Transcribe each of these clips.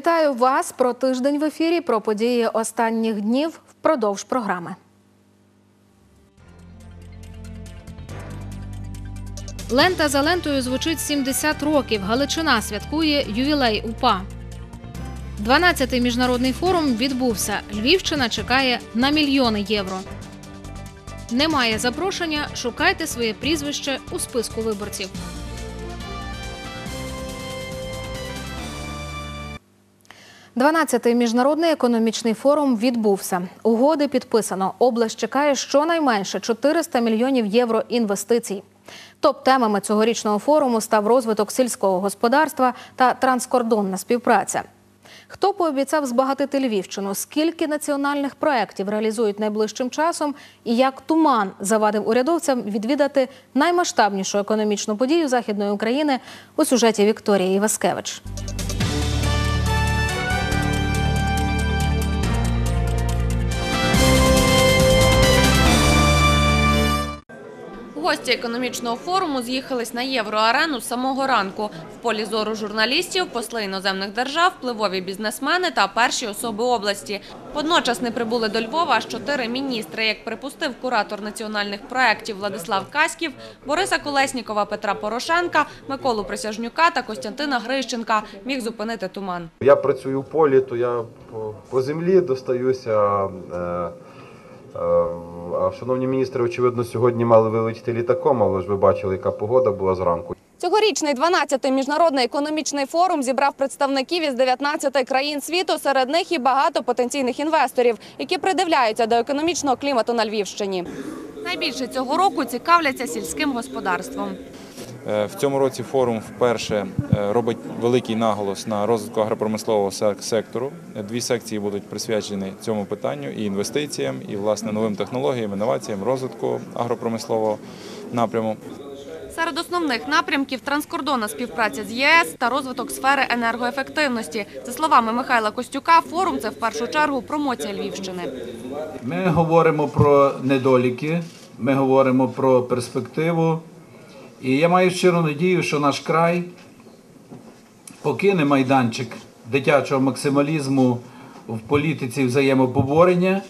Вітаю вас про тиждень в ефірі. Про події останніх днів впродовж програми. Лента за лентою звучить 70 років. Галичина святкує ювілей УПА. 12-й міжнародний форум відбувся. Львівщина чекає на мільйони євро. Немає запрошення. Шукайте своє прізвище у списку виборців. Дванадцятий міжнародний економічний форум відбувся. Угоди підписано. Область чекає щонайменше 400 мільйонів євро інвестицій. Топ-темами цьогорічного форуму став розвиток сільського господарства та транскордонна співпраця. Хто пообіцяв збагатити Львівщину? Скільки національних проєктів реалізують найближчим часом? І як туман завадив урядовцям відвідати наймасштабнішу економічну подію західної України у сюжеті Вікторії Іваскевич. Гості економічного форуму з'їхались на євроарену з самого ранку. В полі зору журналістів, посли іноземних держав, впливові бізнесмени та перші особи області. Водночас не прибули до Львова аж чотири міністри, як припустив куратор національних проєктів Владислав Каськів, Бориса Колеснікова, Петра Порошенка, Миколу Присяжнюка та Костянтина Грищенка міг зупинити туман. Я працюю в полі, то я по, землі достаюся. Е, е, шановні міністри, очевидно, сьогодні мали вилетіти літаком, але ж ви бачили, яка погода була зранку. Цьогорічний 12-й міжнародний економічний форум зібрав представників із 19 країн світу. Серед них і багато потенційних інвесторів, які придивляються до економічного клімату на Львівщині. Найбільше цього року цікавляться сільським господарством. Е, В цьому році форум вперше е, робить великий наголос на розвитку агропромислового сектору. Дві секції будуть присвячені цьому питанню і інвестиціям, і власне новим технологіям, інноваціям, розвитку агропромислового напряму. Серед основних напрямків транскордонна співпраця з ЄС та розвиток сфери енергоефективності. За словами Михайла Костюка, форум це в першу чергу промоція Львівщини. Ми говоримо про недоліки, ми говоримо про перспективу. І я маю щиру надію, що наш край покине майданчик дитячого максималізму в політиці взаємопоборення,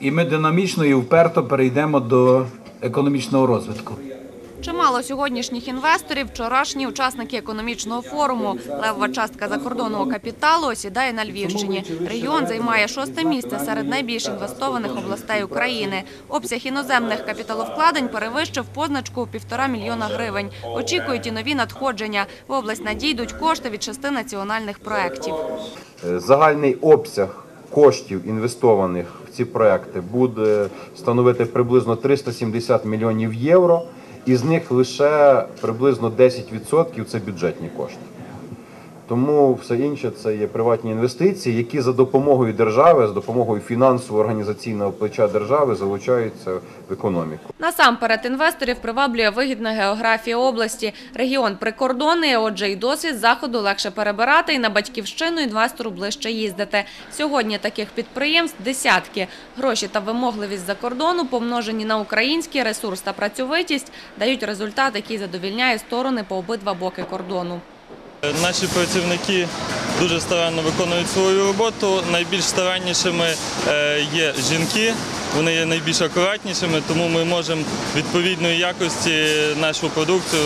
і ми динамічно і вперто перейдемо до економічного розвитку. Чимало сьогоднішніх інвесторів, вчорашні учасники економічного форуму. Левова частка закордонного капіталу осідає на Львівщині. Регіон займає шосте місце серед найбільш інвестованих областей України. Обсяг іноземних капіталовкладень перевищив позначку півтора мільйона гривень. Очікують і нові надходження. В область надійдуть кошти від шести національних проєктів. Е, Загальний обсяг коштів інвестованих в ці проекти буде становити приблизно 370 мільйонів євро, із них лише приблизно 10% це бюджетні кошти. Тому все інше це є приватні інвестиції, які за допомогою держави, з допомогою фінансово-організаційного плеча держави залучаються в економіку. Насамперед інвесторів приваблює вигідна географія області. Регіон прикордонний, отже, і досвід заходу легше перебирати, і на батьківщину інвестору ближче їздити. Сьогодні таких підприємств десятки. Гроші та вимогливість за кордону, помножені на український ресурс та працьовитість, дають результат, який задовільняє сторони по обидва боки кордону. Наші працівники дуже старанно виконують свою роботу. Найбільш стараннішими е, є жінки, вони є найбільш акуратнішими, тому ми можемо відповідної якості нашу продукцію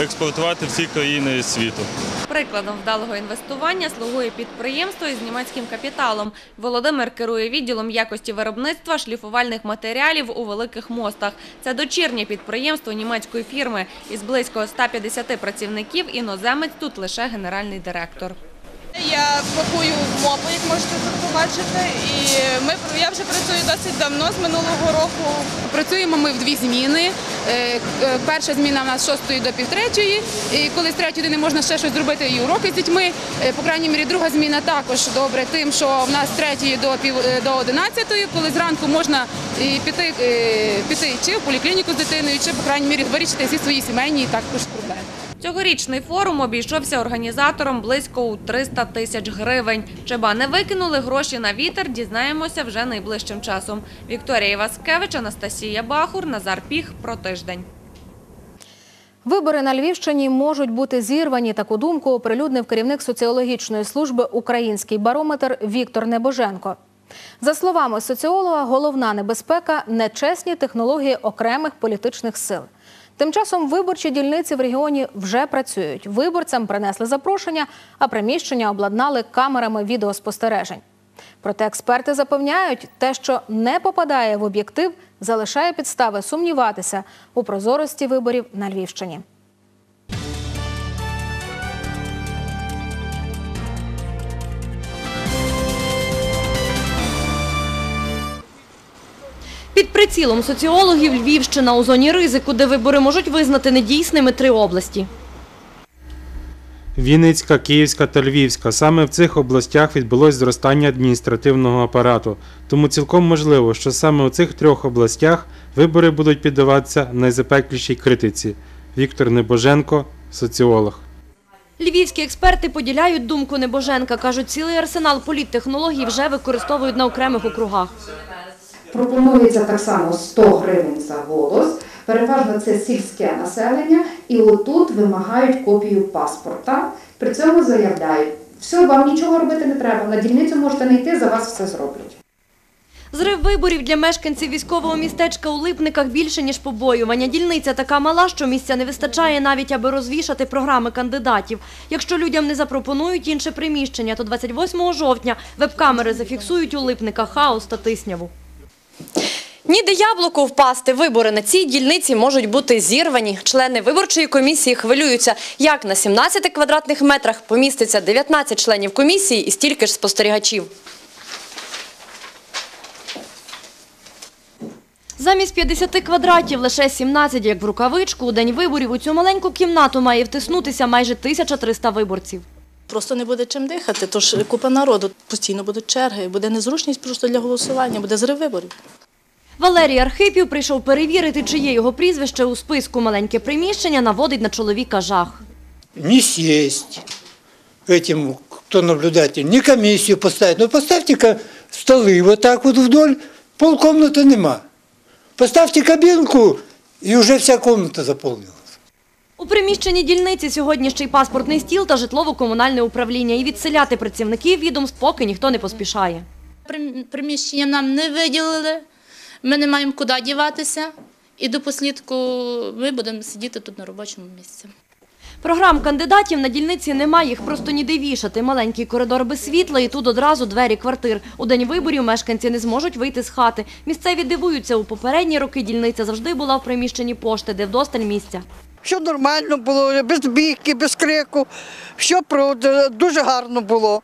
експортувати в всі країни світу. Прикладом вдалого інвестування слугує підприємство із німецьким капіталом. Володимир керує відділом якості виробництва шліфувальних матеріалів у Великих Мостах. Це дочірнє підприємство німецької фірми. Із близько 150 працівників іноземець тут лише генеральний директор. Я пакую мопу, як можете тут побачити. І ми я вже працюю досить давно з минулого року. Працюємо ми в дві зміни. Е, е, Перша зміна в нас з 6 до півтретьої. І коли з третьої не можна ще щось зробити, і уроки з дітьми. Е, По крайній мірі, друга зміна також добре, тим, що в нас з третьої до пів до одинадцятої, коли зранку можна і піти, піти чи в поліклініку з дитиною, чи по крайній мірі вирішити всі свої сімейні також проблеми. Цьогорічний форум обійшовся організатором близько у 300 тисяч гривень. Чеба не викинули гроші на вітер, дізнаємося вже найближчим часом. Вікторія Іваскевич, Анастасія Бахур, Назар Піх. Про тиждень. Вибори на Львівщині можуть бути зірвані. Таку думку оприлюднив керівник соціологічної служби Український барометр Віктор Небоженко. За словами соціолога, головна небезпека нечесні технології окремих політичних сил. Тим часом виборчі дільниці в регіоні вже працюють. Виборцям принесли запрошення, а приміщення обладнали камерами відеоспостережень. Проте експерти запевняють, те, що не попадає в об'єктив, залишає підстави сумніватися у прозорості виборів на Львівщині. Під прицілом соціологів Львівщина у зоні ризику, де вибори можуть визнати недійсними три області. Вінницька, Київська та Львівська. Саме в цих областях відбулось зростання адміністративного апарату. Тому цілком можливо, що саме у цих трьох областях вибори будуть піддаватися найзапеклішій критиці. Віктор Небоженко, соціолог. Львівські експерти поділяють думку Небоженка. Кажуть, цілий арсенал політтехнологій вже використовують на окремих округах. Пропонується так само 100 гривень за голос. Переважно це сільське населення, і отут вимагають копію паспорта. При цьому заявляють, все, вам нічого робити не треба. На дільницю можете не йти, за вас все зроблять. Зрив виборів для мешканців військового містечка у Липниках більше, ніж побоювання. Дільниця така мала, що місця не вистачає навіть, аби розвішати програми кандидатів. Якщо людям не запропонують інше приміщення, то 28 жовтня веб-камери зафіксують у Липниках хаос та тисняву. Ніде яблуку впасти. Вибори на цій дільниці можуть бути зірвані. Члени виборчої комісії хвилюються, як на 17 квадратних метрах поміститься 19 членів комісії і стільки ж спостерігачів. Замість 50 квадратів лише 17, як в рукавичку. У день виборів у цю маленьку кімнату має втиснутися майже 1300 виборців. Просто не буде чим дихати, тож купа народу, постійно будуть черги, буде незручність просто для голосування, буде зрив виборів. Валерій Архипів прийшов перевірити, чи є його прізвище у списку. Маленьке приміщення наводить на чоловіка жах. не сесть этим, кто наблюдатель, не комиссию поставить. Ну поставьте-ка столы вот так вот вдоль, полкомнаты нема. Поставьте кабинку, и уже вся комната заполнилась. У приміщенні дільниці сьогодні ще й паспортний стіл та житлово-комунальне управління. І відселяти працівників відомств поки ніхто не поспішає. Приміщення нам не виділили, ми не маємо куди діватися. І до послідку ми будемо сидіти тут на робочому місці. Програм кандидатів на дільниці немає, їх просто ніде вішати. Маленький коридор без світла і тут одразу двері квартир. У день виборів мешканці не зможуть вийти з хати. Місцеві дивуються, у попередні роки дільниця завжди була в приміщенні пошти, де вдосталь місця. Все нормально було, без бійки, без крику. Все про- дуже гарно було.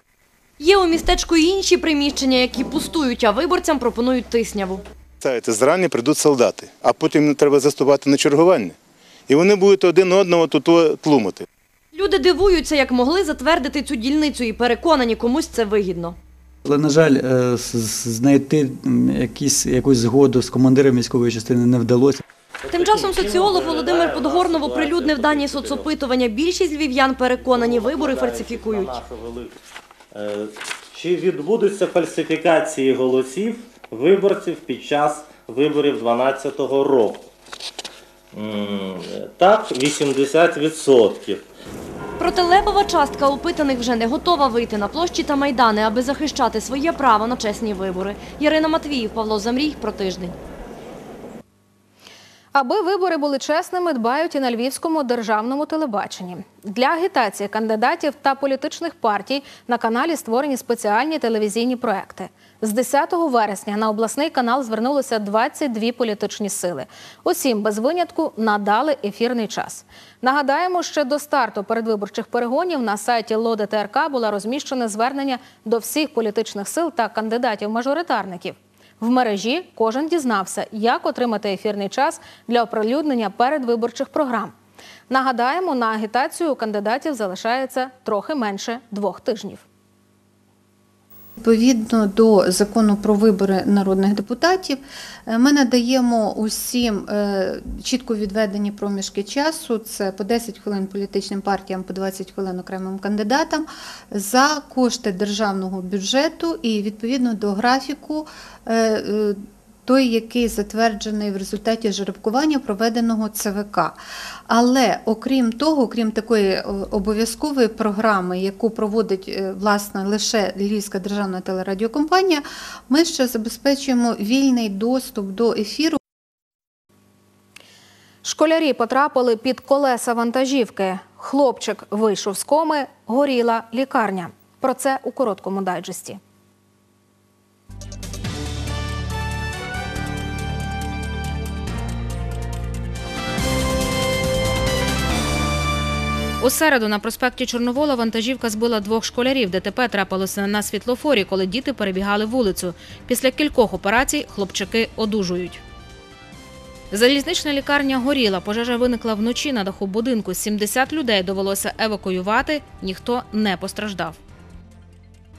Є у містечку і інші приміщення, які пустують, а виборцям пропонують тисняву. Ставите, зрані прийдуть солдати, а потім треба заступати на чергування. І вони будуть один одного тут тлумити. Люди дивуються, як могли затвердити цю дільницю і переконані, комусь це вигідно. Але, на жаль, е, знайти якісь, якусь згоду з командиром військової частини не вдалося. Тим часом соціолог Володимир Подгорнов оприлюднив дані соцопитування. Більшість львів'ян переконані, вибори фальсифікують. Чи відбудуться фальсифікації голосів виборців під час виборів 2012 року? Так, 80%. Проте левова частка опитаних вже не готова вийти на площі та майдани, аби захищати своє право на чесні вибори. Ярина Матвіїв, Павло Замрій про тиждень. Аби вибори були чесними, дбають і на львівському державному телебаченні. Для агітації кандидатів та політичних партій на каналі створені спеціальні телевізійні проекти. З 10 вересня на обласний канал звернулося 22 політичні сили. Усім без винятку надали ефірний час. Нагадаємо, ще до старту передвиборчих перегонів на сайті Лоди ТРК було розміщене звернення до всіх політичних сил та кандидатів-мажоритарників. В мережі кожен дізнався, як отримати ефірний час для оприлюднення передвиборчих програм. Нагадаємо, на агітацію кандидатів залишається трохи менше двох тижнів. Відповідно до закону про вибори народних депутатів, е, ми надаємо усім е, чітко відведені проміжки часу. Це по 10 хвилин політичним партіям, по 20 хвилин окремим кандидатам за кошти державного бюджету і відповідно до графіку. Той, який затверджений в результаті жеребкування проведеного ЦВК. Але окрім того, окрім такої е, обов'язкової програми, яку проводить е, власне лише Львівська державна телерадіокомпанія, ми ще забезпечуємо вільний доступ до ефіру. Школярі потрапили під колеса вантажівки. Хлопчик вийшов з коми, горіла лікарня. Про це у короткому дайджесті. У середу на проспекті Чорновола вантажівка збила двох школярів. ДТП трапилося на світлофорі, коли діти перебігали вулицю. Після кількох операцій хлопчики одужують. Залізнична лікарня горіла. Пожежа виникла вночі на даху будинку. 70 людей довелося евакуювати, ніхто не постраждав.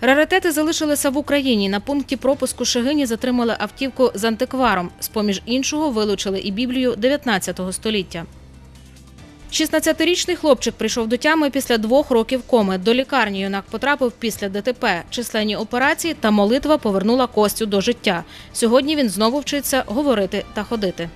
Раритети залишилися в Україні. На пункті пропуску Шегині затримали автівку з антикваром. З-поміж іншого вилучили і Біблію 19 століття. 16-річний хлопчик прийшов до тями після двох років коми. До лікарні юнак потрапив після ДТП. Численні операції та молитва повернула Костю до життя. Сьогодні він знову вчиться говорити та ходити.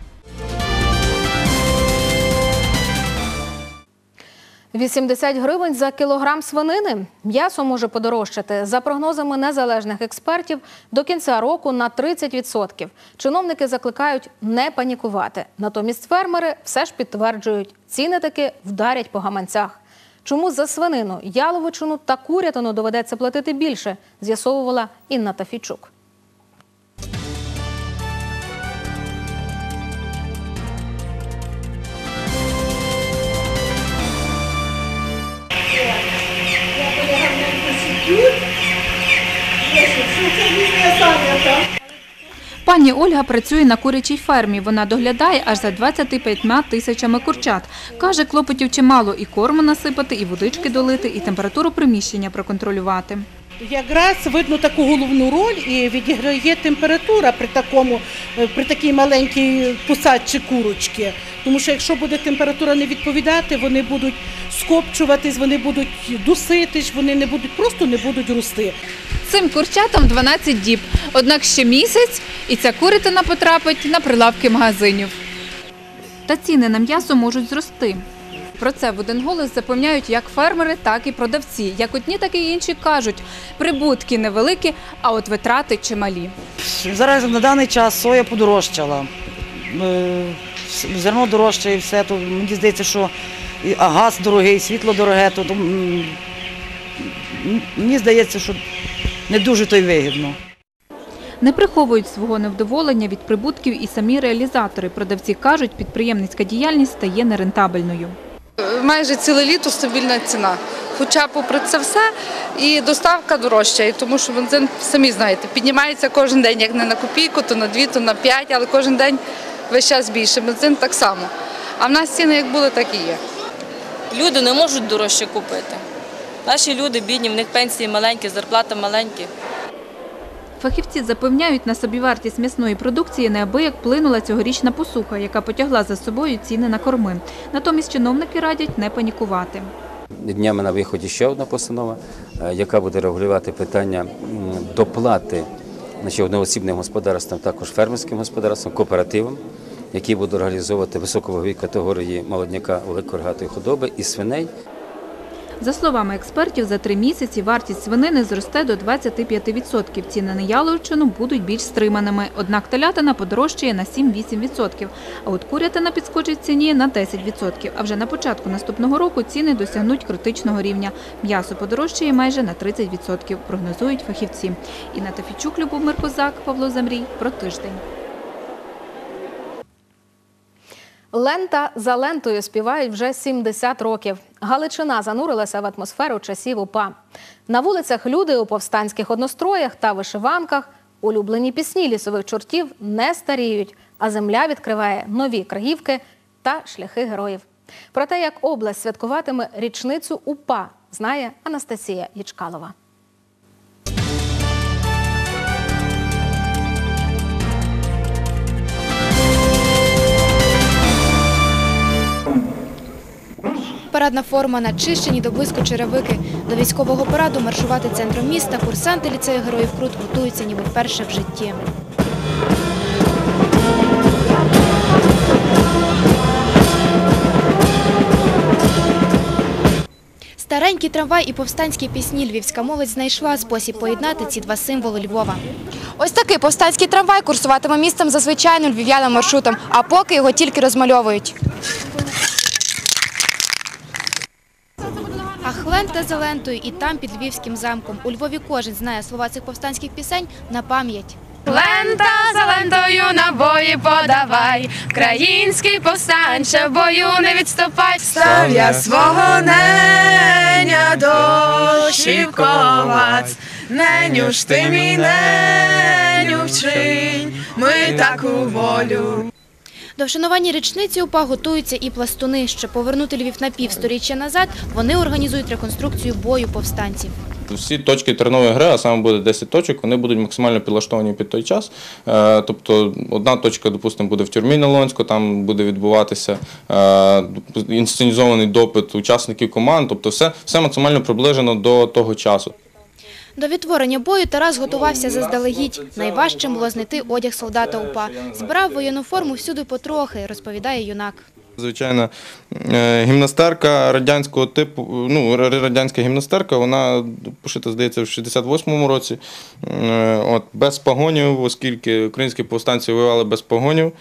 80 гривень за кілограм свинини. М'ясо може подорожчати. За прогнозами незалежних експертів, до кінця року на 30%. Чиновники закликають не панікувати. Натомість фермери все ж підтверджують, ціни таки вдарять по гаманцях. Чому за свинину, яловичину та курятину доведеться платити більше, з'ясовувала Інна Тафійчук. Пані Ольга працює на курячій фермі. Вона доглядає аж за 25 тисячами курчат. Каже, клопотів чимало і корму насипати, і водички долити, і температуру приміщення проконтролювати. Якраз видно таку головну роль і відіграє температура при такому, е, при такій маленькій посадці курочки. Тому що якщо буде температура не відповідати, вони будуть скопчуватись, вони будуть дуситись, вони не будуть просто не будуть рости. Цим курчатам 12 діб, однак ще місяць, і ця курятина потрапить на прилавки магазинів. Та ціни на м'ясо можуть зрости. Про це в один голос запевняють як фермери, так і продавці. Як одні, так і інші кажуть, прибутки невеликі, а от витрати чималі. Зараз на даний час соя подорожчала. Е, Зерно дорожче і все, то мені здається, що а газ дорогий, світло дороге, то, мені здається, що не дуже то й вигідно. Не приховують свого невдоволення від прибутків і самі реалізатори. Продавці кажуть, підприємницька діяльність стає нерентабельною. майже ціле літо стабільна ціна. Хоча попри це все і доставка дорожча, і тому що бензин, самі знаєте, піднімається кожен день, як не на копійку, то на дві, то на п'ять, але кожен день весь час більше. Бензин так само. А в нас ціни як були, так і є. Люди не можуть дорожче купити. Наші люди бідні, в них пенсії маленькі, зарплата маленькі. Фахівці запевняють, на собівартість м'ясної продукції неабияк вплинула цьогорічна посуха, яка потягла за собою ціни на корми. Натомість чиновники радять не панікувати. Днями на виході ще одна постанова, е, яка буде регулювати питання доплати одноосібним господарствам, також фермерським господарствам, кооперативам, які будуть організовувати високовагові категорії молодняка великорогатої худоби і свиней. За словами експертів, за три місяці вартість свинини зросте до 25%. Ціни на яловичину будуть більш стриманими. Однак телятина подорожчає на 7-8%, а от курятина підскочить ціні на 10%. А вже на початку наступного року ціни досягнуть критичного рівня. М'ясо подорожчає майже на 30%, прогнозують фахівці. Інна Тафічук, Любомир Козак, Павло Замрій. Про тиждень. Лента за лентою співають вже 70 років. Галичина занурилася в атмосферу часів УПА. На вулицях люди у повстанських одностроях та вишиванках. Улюблені пісні лісових чортів не старіють, а земля відкриває нові крагівки та шляхи героїв. Про те, як область святкуватиме річницю УПА, знає Анастасія Ячкалова. парадна форма, начищені до близько черевики. До військового параду маршувати центром міста, курсанти ліцею героїв Крут готуються ніби вперше в житті. Старенький трамвай і повстанські пісні львівська молодь знайшла спосіб поєднати ці два символи Львова. Ось такий повстанський трамвай курсуватиме містом за звичайним львів'яним маршрутом, а поки його тільки розмальовують. Лента за лентою і там під львівським замком. У Львові кожен знає слова цих повстанських пісень на пам'ять. Лента за лентою набої подавай, Український повстанче в бою не відступай. Став я свого неня дощівковаць, Неню ж ти мій неню вчинь, ми таку волю. До вшанування річниці УПА готуються і пластуни. Щоб повернути Львів на півсторіччя назад, вони організують реконструкцію бою повстанців. Всі точки тернової гри, а саме буде 10 точок, вони будуть максимально підлаштовані під той час. Е, Тобто одна точка, допустимо, буде в тюрмі на Лонську, там буде відбуватися е, інсценізований допит учасників команд, тобто все, все максимально приближено до того часу. До відтворення бою Тарас готувався заздалегідь. Найважчим було знайти одяг солдата УПА. Збирав воєнну форму всюди потрохи, розповідає юнак. Звичайно, е, гімнастерка радянського типу, ну, радянська гімнастерка, вона пошита, здається, в 68-му році. Е, От, без погонів, оскільки українські повстанці воювали без погонів.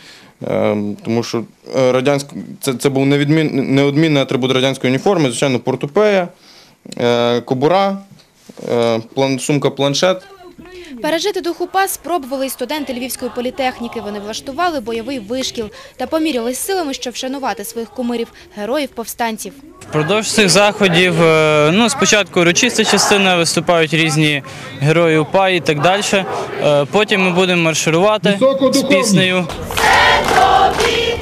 Е, Тому що радянськ... це, це був невідмін... неодмінний атрибут радянської уніформи, звичайно, портупея, кобура, е, план... сумка-планшет. Пережити дух УПА спробували й студенти Львівської політехніки. Вони влаштували бойовий вишкіл та помірялись силами, щоб вшанувати своїх кумирів, героїв повстанців. Впродовж цих заходів, е, ну, спочатку урочиста частина, виступають різні герої УПА і так далі. Е, Потім ми будемо марширувати з піснею. Тобі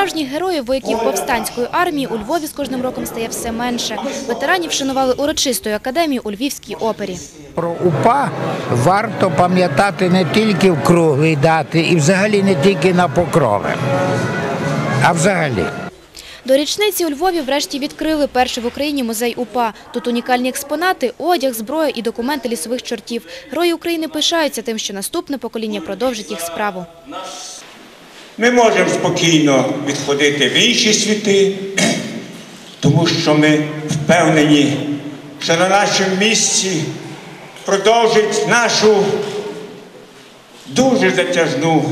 справжніх героїв вояків повстанської армії у Львові з кожним роком стає все менше. Ветеранів вшанували урочистою академією у Львівській опері. Про УПА варто пам'ятати не тільки в круглій дати і взагалі не тільки на покрови, а взагалі. До річниці у Львові врешті відкрили перший в Україні музей УПА. Тут унікальні експонати, одяг, зброя і документи лісових чортів. Герої України пишаються тим, що наступне покоління продовжить їх справу. Ми можемо спокійно відходити в інші світи, тому що ми впевнені, що на нашому місці продовжить нашу дуже затяжну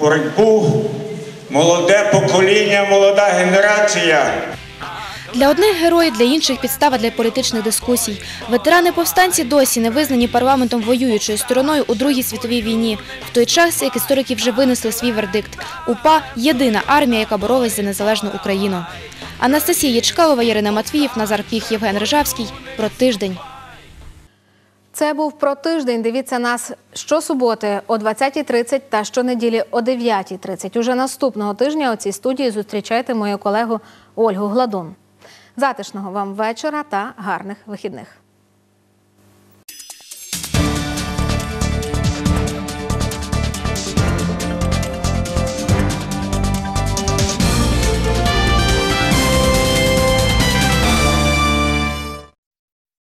боротьбу молоде покоління, молода генерація. Для одних герої, для інших підстава для політичних дискусій. Ветерани повстанці досі не визнані парламентом воюючою стороною у Другій світовій війні. В той час, як історики вже винесли свій вердикт. УПА – єдина армія, яка боролась за незалежну Україну. Анастасія Ячкалова, Ярина Матвіїв, Назар Піх, Євген Рижавський. Про тиждень. Це був про тиждень. Дивіться нас щосуботи о 20.30 та щонеділі о 9.30. Уже наступного тижня у цій студії зустрічайте мою колегу Ольгу Гладун. Затишного вам вечора та гарних вихідних.